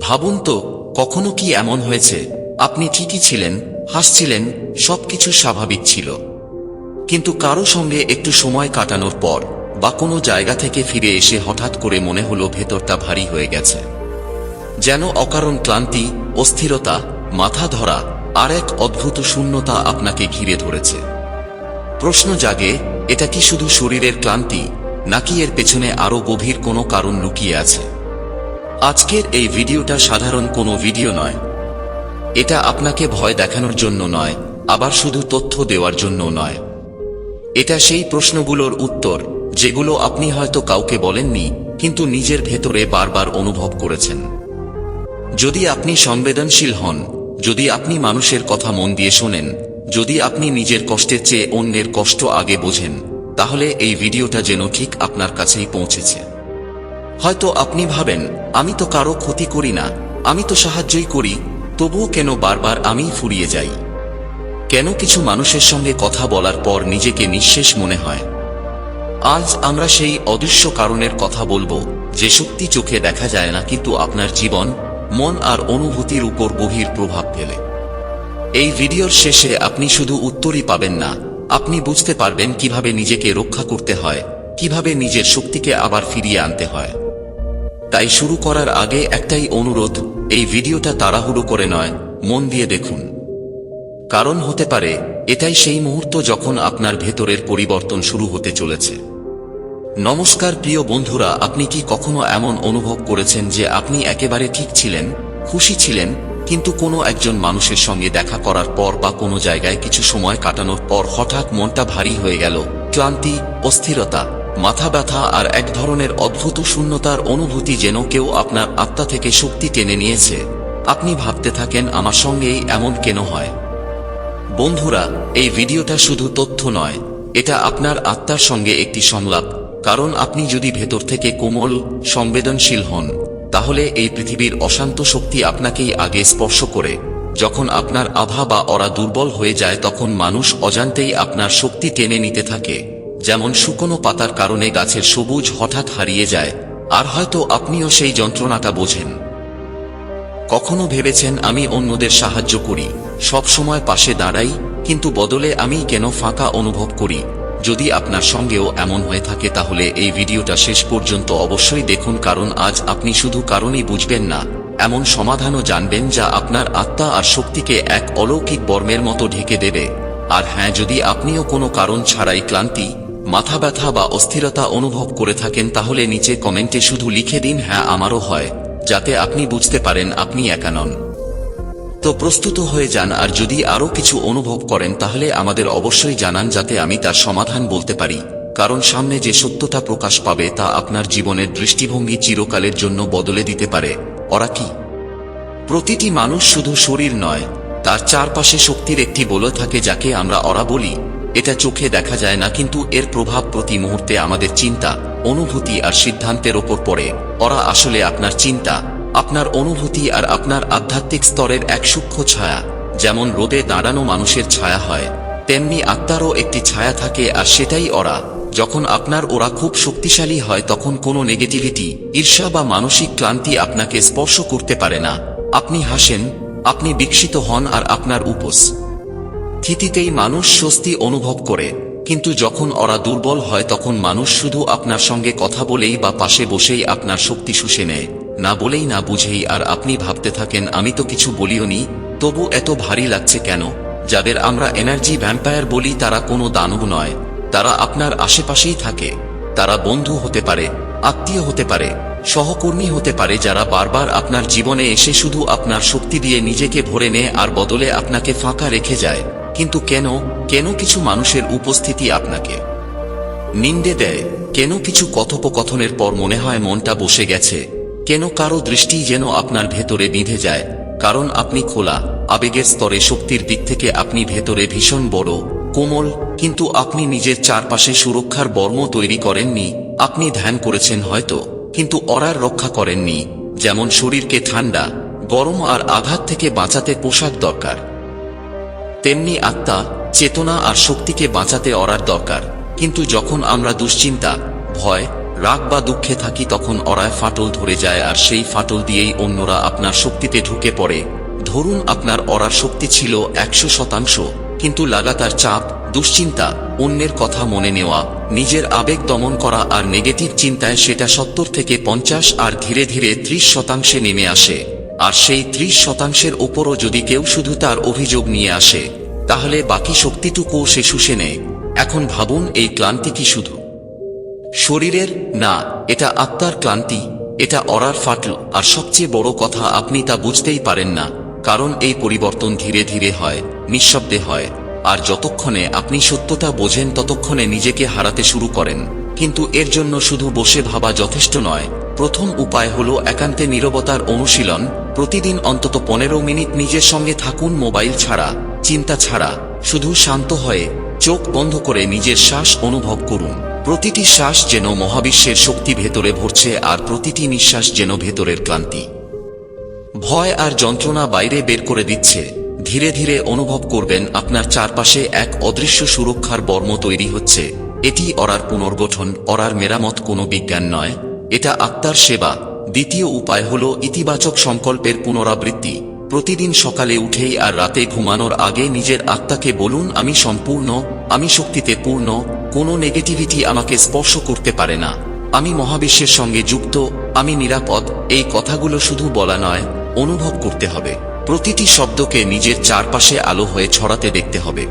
ভাবুন তো, কখনো কি এমন হয়েছে? আপনি ঠিকই ছিলেন, হাসছিলেন, সবকিছু স্বাভাবিক ছিল। কিন্তু কারও সঙ্গে একটু সময় কাটানোর পর বা কোনো জায়গা থেকে ফিরে এসে হঠাৎ করে মনে হলো ভেতরটা ভারী হয়ে গেছে। যেন অকারণ ক্লান্তি, অস্থিরতা, মাথা ধরা আর এক অদ্ভুত শূন্যতা আপনাকে ঘিরে ধরেছে। প্রশ্ন জাগে, এটা কি শুধু শরীরের ক্লান্তি, নাকি এর পেছনে আরও গভীর কোনো কারণ লুকিয়ে আছে? আজকের এই ভিডিওটা সাধারণ কোনো ভিডিও নয়। এটা আপনাকে ভয় দেখানোর জন্য নয়, আবার শুধু তথ্য দেওয়ার জন্য নয়। এটা সেই প্রশ্নগুলোর উত্তর, যেগুলো আপনি হয়তো কাউকে বলেননি, কিন্তু নিজের ভেতরে বারবার অনুভব করেছেন। যদি আপনি সংবেদনশীল হন, যদি আপনি মানুষের কথা মন দিয়ে শোনেন, যদি আপনি নিজের কষ্টের চেয়ে অন্যের কষ্ট আগে বোঝেন, তাহলে এই ভিডিওটা যেন ঠিক আপনার কাছেই পৌঁছেছে। হয়তো আপনি ভাবেন, আমি তো কারও ক্ষতি করি না, আমি তো সাহায্যই করি, তবুও কেন বারবার আমি ফুরিয়ে যাই? কেন কিছু মানুষের সঙ্গে কথা বলার পর নিজেকে নিঃশেষ মনে হয়? আজ আমরা সেই অদৃশ্য কারণের কথা বলব, যে শক্তি চোখে দেখা যায় না কিন্তু আপনার জীবন, মন আর অনুভূতির উপর গভীর প্রভাব ফেলে। এই ভিডিওর শেষে আপনি শুধু উত্তরই পাবেন না, আপনি বুঝতে পারবেন কীভাবে নিজেকে রক্ষা করতে হয়, কীভাবে নিজের শক্তিকে আবার ফিরিয়ে আনতে হয়। তাই শুরু করার আগে একটাই অনুরোধ, এই ভিডিওটা তাড়াহুড়ো করে নয়, মন দিয়ে দেখুন। কারণ হতে পারে, এটাই সেই মুহূর্ত যখন আপনার ভেতরের পরিবর্তন শুরু হতে চলেছে। নমস্কার প্রিয় বন্ধুরা, আপনি কি কখনো এমন অনুভব করেছেন যে আপনি একেবারে ঠিক ছিলেন, খুশি ছিলেন, কিন্তু কোনো একজন মানুষের সঙ্গে দেখা করার পর বা কোনো জায়গায় কিছু সময় কাটানোর পর হঠাৎ মনটা ভারী হয়ে গেল, ক্লান্তি, অস্থিরতা মাথা ব্যথা আর এক ধরনের অদ্ভুত শূন্যতার অনুভূতি যেন কেউ আপনার আত্মা থেকে শক্তি টেনে নিয়েছে। আপনি ভাবতে থাকেন, আমার সঙ্গেই এমন কেন হয়? বন্ধুরা, এই ভিডিওটা শুধু তথ্য নয়, এটা আপনার আত্মার সঙ্গে একটি সংলাপ। কারণ আপনি যদি ভেতর থেকে কোমল, সংবেদনশীল হন, তাহলে এই পৃথিবীর অশান্ত শক্তি আপনাকেই আগে স্পর্শ করে। যখন আপনার আভা বা অরা দুর্বল হয়ে যায়, তখন মানুষ অজান্তেই আপনার শক্তি টেনে নিতে থাকে। যেমন শুকনো পাতার কারণে গাছের সবুজ হঠাৎ হারিয়ে যায়, আর হয়তো আপনিও সেই যন্ত্রণাটা বোঝেন। কখনো ভেবেছেন আমি অন্যদের সাহায্য করি, সব সময় পাশে দাঁড়াই, কিন্তু বদলে আমি কেন ফাঁকা অনুভব করি? যদি আপনার সঙ্গেও এমন হয়ে থাকে তাহলে এই ভিডিওটা শেষ পর্যন্ত অবশ্যই দেখুন, কারণ আজ আপনি শুধু কারণই বুঝবেন না, এমন সমাধানও জানবেন যা আপনার আত্মা আর শক্তিকে এক অলৌকিক বর্মের মতো ঢেকে দেবে। আর হ্যাঁ যদি আপনিও কোনো কারণ ছাড়াই ক্লান্তি মাথা ব্যথা বা অস্থিরতা অনুভব করে থাকেন তাহলে নিচে কমেন্টে শুধু লিখে দিন হ্যাঁ আমারও হয়, যাতে আপনি বুঝতে পারেন আপনি একা নন। তো প্রস্তুত হয়ে যান, আর যদি আরও কিছু অনুভব করেন তাহলে আমাদের অবশ্যই জানান যাতে আমি তার সমাধান বলতে পারি। কারণ সামনে যে সত্যতা প্রকাশ পাবে তা আপনার জীবনের দৃষ্টিভঙ্গি চিরকালের জন্য বদলে দিতে পারে। ওরা কি? প্রতিটি মানুষ শুধু শরীর নয়, তার চারপাশে শক্তির একটি বলে থাকে যাকে আমরা অরা বলি। এটা চোখে দেখা যায় না, কিন্তু এর প্রভাব প্রতি মুহূর্তে আমাদের চিন্তা, অনুভূতি আর সিদ্ধান্তের ওপর পড়ে। ওরা আসলে আপনার চিন্তা, আপনার অনুভূতি আর আপনার আধ্যাত্মিক স্তরের এক সূক্ষ্ম ছায়া, যেমন রোদে দাঁড়ানো মানুষের ছায়া হয়, তেমনি আত্মারও একটি ছায়া থাকে আর সেটাই ওরা। যখন আপনার ওরা খুব শক্তিশালী হয়, তখন কোনো নেগেটিভিটি, ঈর্ষা বা মানসিক ক্লান্তি আপনাকে স্পর্শ করতে পারে না। আপনি হাসেন, আপনি বিকশিত হন আর আপনার উপস। স্থিতিতেই মানুষ স্বস্তি অনুভব করে, কিন্তু যখন ওরা দুর্বল হয় তখন মানুষ শুধু আপনার সঙ্গে কথা বলেই বা পাশে বসেই আপনার শক্তি শুষে নেয়। না বলেই না বুঝেই আর আপনি ভাবতে থাকেন, আমি তো কিছু বলিওনি তবু এত ভারী লাগছে কেন? যাদের আমরা এনার্জি ভ্যাম্পায়ার বলি তারা কোনো দানব নয়, তারা আপনার আশেপাশেই থাকে। তারা বন্ধু হতে পারে, আত্মীয় হতে পারে, সহকর্মী হতে পারে যারা বারবার আপনার জীবনে এসে শুধু আপনার শক্তি দিয়ে নিজেকে ভরে নেয় আর বদলে আপনাকে ফাঁকা রেখে যায়। কিন্তু কেন কেন কিছু মানুষের উপস্থিতি আপনাকে? নিন্দে দেয়, কেন কিছু কথোপকথনের পর মনে হয় মনটা বসে গেছে? কেন কারও দৃষ্টি যেন আপনার ভেতরে বিঁধে যায়? কারণ আপনি খোলা, আবেগের স্তরে শক্তির দিক থেকে আপনি ভেতরে ভীষণ বড়, কোমল, কিন্তু আপনি নিজের চারপাশে সুরক্ষার বর্ম তৈরি করেননি, আপনি ধ্যান করেছেন হয়তো, কিন্তু অরার রক্ষা করেননি, যেমন শরীরকে ঠান্ডা, গরম আর আঘাত থেকে বাঁচাতে পোশাক দরকার। তেমনি আত্মা, চেতনা আর শক্তিকে বাঁচাতে অরার দরকার। কিন্তু যখন আমরা দুশ্চিন্তা, ভয়, রাগ বা দুঃখে থাকি, তখন অরায় ফাটল ধরে যায় আর সেই ফাটল দিয়েই অন্যরা আপনার শক্তিতে ঢুকে পড়ে। ধরুন আপনার অরার শক্তি ছিল একশো শতাংশ, কিন্তু লাগাতার চাপ, দুশ্চিন্তা, অন্যের কথা মনে নেওয়া, নিজের আবেগ দমন করা আর নেগেটিভ চিন্তায় সেটা সত্তর থেকে পঞ্চাশ আর ধীরে ধীরে ত্রিশ শতাংশে নেমে আসে। আর সেই ত্রিশ শতাংশের ওপরও যদি কেউ শুধু তার অভিযোগ নিয়ে আসে, তাহলে বাকি শক্তিটুকুও সে শুষে নেয়। এখন ভাবুন এই ক্লান্তি কি শুধু। শরীরের, না, এটা আত্মার ক্লান্তি, এটা অরার ফাটল, আর সবচেয়ে বড় কথা আপনি তা বুঝতেই পারেন না, কারণ এই পরিবর্তন ধীরে ধীরে হয়, নিঃশব্দে হয়, আর যতক্ষণে আপনি সত্যতা বোঝেন ততক্ষণে নিজেকে হারাতে শুরু করেন। কিন্তু এর জন্য শুধু বসে ভাবা যথেষ্ট নয়, প্রথম উপায় হল একান্তে নীরবতার অনুশীলন প্রতিদিন অন্তত পনেরো মিনিট নিজের সঙ্গে থাকুন মোবাইল ছাড়া, চিন্তা ছাড়া, শুধু শান্ত হয়ে, চোখ বন্ধ করে নিজের শ্বাস অনুভব করুন। প্রতিটি শ্বাস যেন মহাবিশ্বের শক্তি ভেতরে ভরছে আর প্রতিটি নিঃশ্বাস যেন ভেতরের ক্লান্তি। ভয় আর যন্ত্রণা বাইরে বের করে দিচ্ছে। ধীরে ধীরে অনুভব করবেন আপনার চারপাশে এক অদৃশ্য সুরক্ষার বর্ম তৈরি হচ্ছে। এটি অরার পুনর্গঠন, অরার মেরামত কোনো বিজ্ঞান নয়। এটা আত্মার সেবা। দ্বিতীয় উপায় হল ইতিবাচক সংকল্পের পুনরাবৃত্তি। প্রতিদিন সকালে উঠেই আর রাতে ঘুমানোর আগে নিজের আত্মাকে বলুন, আমি সম্পূর্ণ, আমি শক্তিতে পূর্ণ, কোনো নেগেটিভিটি আমাকে স্পর্শ করতে পারে না। আমি মহাবিশ্বের সঙ্গে যুক্ত, আমি নিরাপদ, এই কথাগুলো শুধু বলা নয়, অনুভব করতে হবে। প্রতিটি শব্দকে নিজের চারপাশে আলো হয়ে ছড়াতে দেখতে হবে।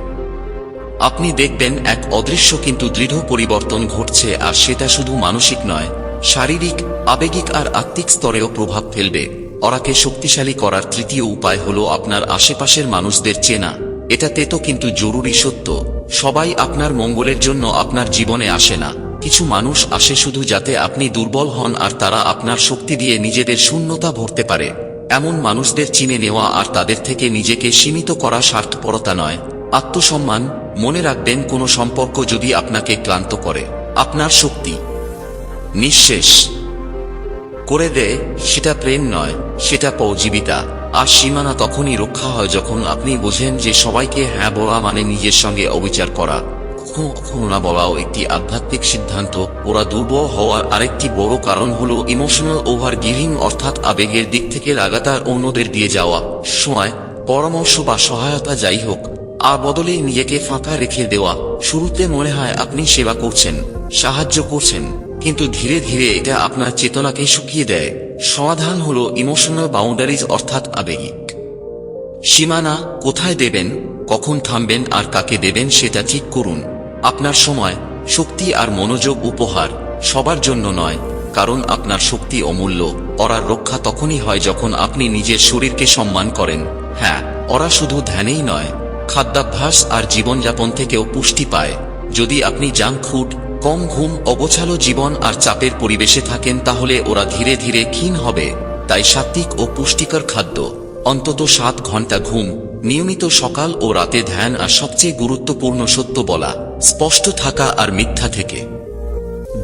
আপনি দেখবেন এক অদৃশ্য কিন্তু দৃঢ় পরিবর্তন ঘটছে, আর সেটা শুধু মানসিক নয় শারীরিক, আবেগিক আর আত্মিক স্তরেও প্রভাব ফেলবে। অরাকে শক্তিশালী করার তৃতীয় উপায় হলো আপনার আশেপাশের মানুষদের চেনা। এটা তেতো কিন্তু জরুরি সত্য। সবাই আপনার মঙ্গলের জন্য আপনার জীবনে আসে না। কিছু মানুষ আসে শুধু যাতে আপনি দুর্বল হন আর তারা আপনার শক্তি দিয়ে নিজেদের শূন্যতা ভরতে পারে। এমন মানুষদের চিনে নেওয়া আর তাদের থেকে নিজেকে সীমিত করা স্বার্থপরতা নয়। আত্মসম্মান, মনে রাখবেন কোনো সম্পর্ক যদি আপনাকে ক্লান্ত করে। আপনার শক্তি নিঃশেষ। করে দেয় সেটা প্রেম নয়, সেটা পৌজীবিতা আর সীমানা তখনই রক্ষা হয় যখন আপনি বোঝেন যে সবাইকে হ্যাঁ বলা মানে নিজের সঙ্গে অবিচার করা। কখনো কখনো না বলাও একটি আধ্যাত্মিক সিদ্ধান্ত। ওরা দুর্বল হওয়ার আরেকটি বড় কারণ হলো ইমোশনাল ওভার গিভিং অর্থাৎ আবেগের দিক থেকে লাগাতার অন্যদের দিয়ে যাওয়া। সময়, পরামর্শ বা সহায়তা যাই হোক, আর বদলে নিজেকে ফাঁকা রেখে দেওয়া। শুরুতে মনে হয় আপনি সেবা করছেন, সাহায্য করছেন। কিন্তু ধীরে ধীরে এটা আপনার চেতনাকে শুকিয়ে দেয়। সমাধান হলো ইমোশনাল বাউন্ডারিজ অর্থাৎ আবেগিক সীমানা কোথায় দেবেন, কখন থামবেন আর কাকে দেবেন সেটা ঠিক করুন। আপনার সময়, শক্তি আর মনোযোগ উপহার সবার জন্য নয়, কারণ আপনার শক্তি অমূল্য। অরার রক্ষা তখনই হয় যখন আপনি নিজের শরীরকে সম্মান করেন। হ্যাঁ ওরা শুধু ধ্যানেই নয়, খাদ্যাভ্যাস আর জীবনযাপন থেকেও পুষ্টি পায়। যদি আপনি জাঙ্ক ফুড কম ঘুম, অগোছালো জীবন আর চাপের পরিবেশে থাকেন তাহলে ওরা ধীরে ধীরে ক্ষীণ হবে। তাই সাত্বিক ও পুষ্টিকর খাদ্য, অন্তত সাত ঘণ্টা ঘুম, নিয়মিত সকাল ও রাতে ধ্যান আর সবচেয়ে গুরুত্বপূর্ণ সত্য বলা, স্পষ্ট থাকা আর মিথ্যা থেকে।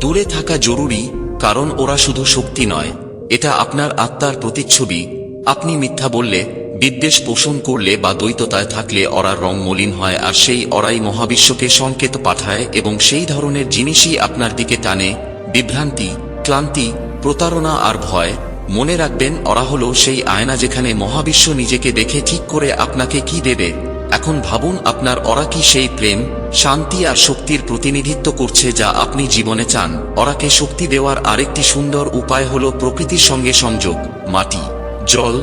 দূরে থাকা জরুরি, কারণ ওরা শুধু শক্তি নয়, এটা আপনার আত্মার প্রতিচ্ছবি। আপনি মিথ্যা বললে বিদ্বেষ পোষণ করলে বা দ্বৈততায় থাকলে অরার রং মলিন হয় আর সেই অরাই মহাবিশ্বকে সংকেত পাঠায় এবং সেই ধরনের জিনিসই আপনার দিকে টানে, বিভ্রান্তি, ক্লান্তি, প্রতারণা আর ভয়। মনে রাখবেন ওরা হলো সেই আয়না যেখানে মহাবিশ্ব নিজেকে দেখে ঠিক করে আপনাকে কি দেবে। এখন ভাবুন, আপনার ওরা কি সেই প্রেম, শান্তি আর শক্তির প্রতিনিধিত্ব করছে যা আপনি জীবনে চান। ওরাকে শক্তি দেওয়ার আরেকটি সুন্দর উপায় হলো প্রকৃতির সঙ্গে সংযোগ, মাটি, জল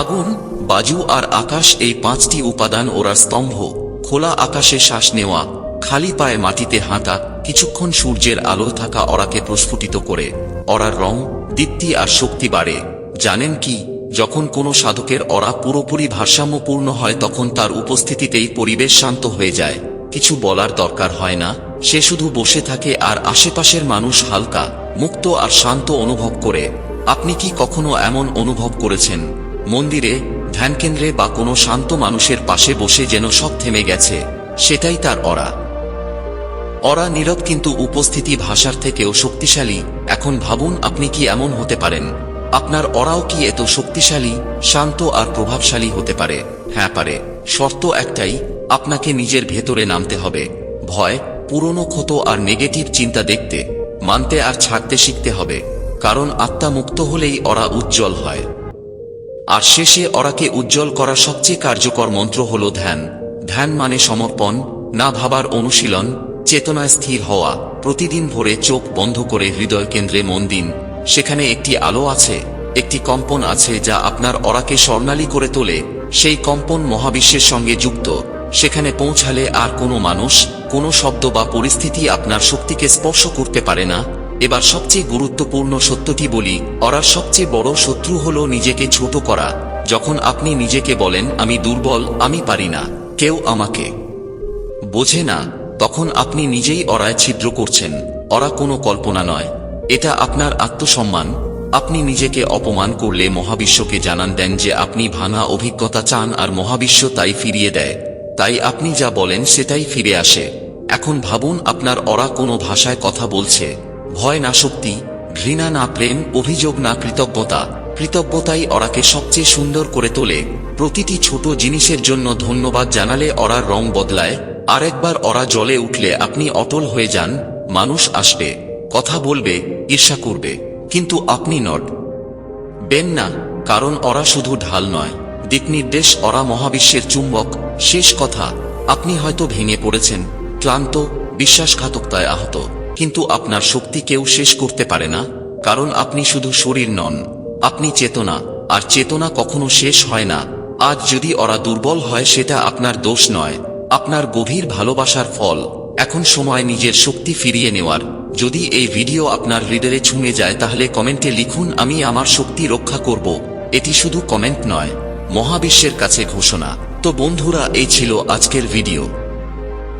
আগুন, বাজু আর আকাশ এই পাঁচটি উপাদান ওরা স্তম্ভ, খোলা আকাশে শ্বাস নেওয়া, খালি পায়ে মাটিতে হাঁটা, কিছুক্ষণ সূর্যের আলো থাকা অরাকে প্রস্ফুটিত করে। অরার রং, দীপ্তি আর শক্তি বাড়ে। জানেন কি, যখন কোনো সাধকের অরা পুরোপুরি ভারসাম্যপূর্ণ হয় তখন তার উপস্থিতিতেই পরিবেশ শান্ত হয়ে যায়। কিছু বলার দরকার হয় না, সে শুধু বসে থাকে আর আশেপাশের মানুষ হালকা, মুক্ত আর শান্ত অনুভব করে। আপনি কি কখনো এমন অনুভব করেছেন? মন্দিরে ধ্যানকেন্দ্রে বা কোনো শান্ত মানুষের পাশে বসে যেন সব থেমে গেছে, সেটাই তার অরা। অরা নীরব কিন্তু উপস্থিতি ভাষার থেকেও শক্তিশালী, এখন ভাবুন আপনি কি এমন হতে পারেন। আপনার অরাও কি এত শক্তিশালী, শান্ত আর প্রভাবশালী হতে পারে? হ্যাঁ পারে। শর্ত একটাই, আপনাকে নিজের ভেতরে নামতে হবে। ভয়, পুরনো ক্ষত আর নেগেটিভ চিন্তা দেখতে, মানতে আর ছাড়তে শিখতে হবে। কারণ আত্মা মুক্ত হলেই ওরা উজ্জ্বল হয়। আর শেষে ওরাকে উজ্জ্বল করা সবচেয়ে কার্যকর মন্ত্র হল ধ্যান। ধ্যান মানে সমর্পণ, না ভাবার অনুশীলন, চেতনায় স্থির হওয়া, প্রতিদিন ভোরে চোখ বন্ধ করে হৃদয় কেন্দ্রে মন দিন। সেখানে একটি আলো আছে, একটি কম্পন আছে যা আপনার অরাকে স্বর্ণালী করে তোলে। সেই কম্পন মহাবিশ্বের সঙ্গে যুক্ত। সেখানে পৌঁছালে আর কোনো মানুষ, কোনো শব্দ বা পরিস্থিতি আপনার শক্তিকে স্পর্শ করতে পারে না। এবার সবচেয়ে গুরুত্বপূর্ণ সত্যটি বলি, অরার সবচেয়ে বড় শত্রু হল নিজেকে ছোট করা। যখন আপনি নিজেকে বলেন, আমি দুর্বল, আমি পারি না, কেউ আমাকে বোঝে না, তখন আপনি নিজেই অরায় ছিদ্র করছেন। অরা কোনো কল্পনা নয়। এটা আপনার আত্মসম্মান। আপনি নিজেকে অপমান করলে মহাবিশ্বকে জানান দেন যে আপনি ভাঙা অভিজ্ঞতা চান আর মহাবিশ্ব তাই ফিরিয়ে দেয়। তাই আপনি যা বলেন সেটাই ফিরে আসে। এখন ভাবুন, আপনার অরা কোনো ভাষায় কথা বলছে। ভয় না শক্তি, ঘৃণা না প্রেম, অভিযোগ না কৃতজ্ঞতা, কৃতজ্ঞতাই অরাকে সবচেয়ে সুন্দর করে তোলে। প্রতিটি ছোট জিনিসের জন্য ধন্যবাদ জানালে অরার রং বদলায়। আরেকবার অরা জলে উঠলে আপনি অটল হয়ে যান, মানুষ আসবে, কথা বলবে, ঈর্ষা করবে, কিন্তু আপনি নট। বেন না, কারণ অরা শুধু ঢাল নয়। দিকনির্দেশ, অরা মহাবিশ্বের চুম্বক। শেষ কথা, আপনি হয়তো ভেঙে পড়েছেন, ক্লান্ত, বিশ্বাসঘাতকতায় আহত। কিন্তু আপনার শক্তি কেউ শেষ করতে পারে না, কারণ আপনি শুধু শরীর নন, আপনি চেতনা, আর চেতনা কখনো শেষ হয় না। আজ যদি ওরা দুর্বল হয় সেটা আপনার দোষ নয়, আপনার গভীর ভালোবাসার ফল। এখন সময় নিজের শক্তি ফিরিয়ে নেওয়ার। যদি এই ভিডিও আপনার হৃদয়ে ছুঁয়ে যায় তাহলে কমেন্টে লিখুন, আমি আমার শক্তি রক্ষা করব। এটি শুধু কমেন্ট নয়, মহাবিশ্বের কাছে ঘোষণা। তো বন্ধুরা, এই ছিল আজকের ভিডিও।